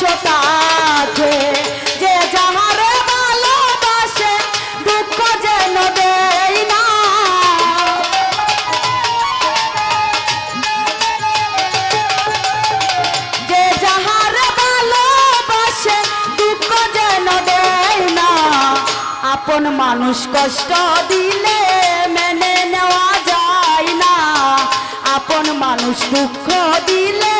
সতা আছে যে যাহারে ভালোবাসে দুঃখ যেন দেই না। যে দুঃখ যেন না। আপন মানুষ কষ্ট দিলে মেনে নেওয়া যায় না। আপন মানুষ দুঃখ দিলে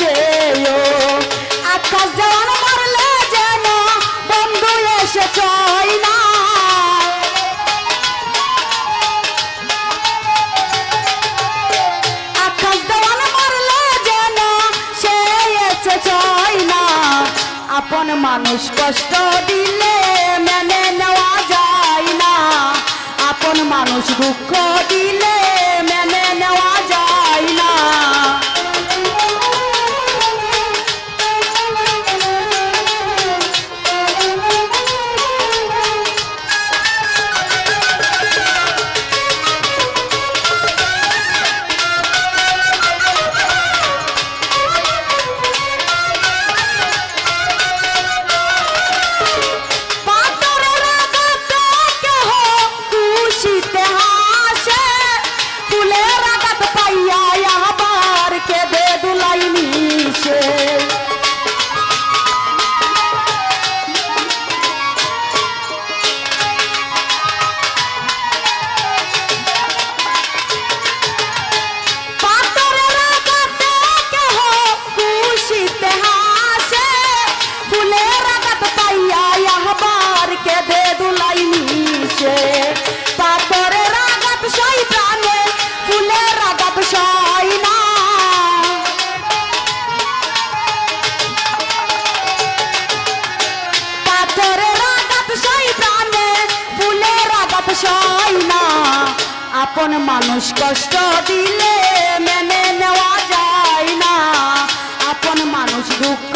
যেও আকাশ যেমন মারলে যেন বন্ধু এসে চয় না। আকাশ দেওয়ান মারলে যেন সে এসে চয় না। আপন মানুষ কষ্ট দিলে মেনে নেওয়া যায় না। আপন মানুষ দুঃখ দিলে এখন মানুষ কষ্ট দিলে মেনে নেওয়া যায় না। এখন মানুষ দুঃখ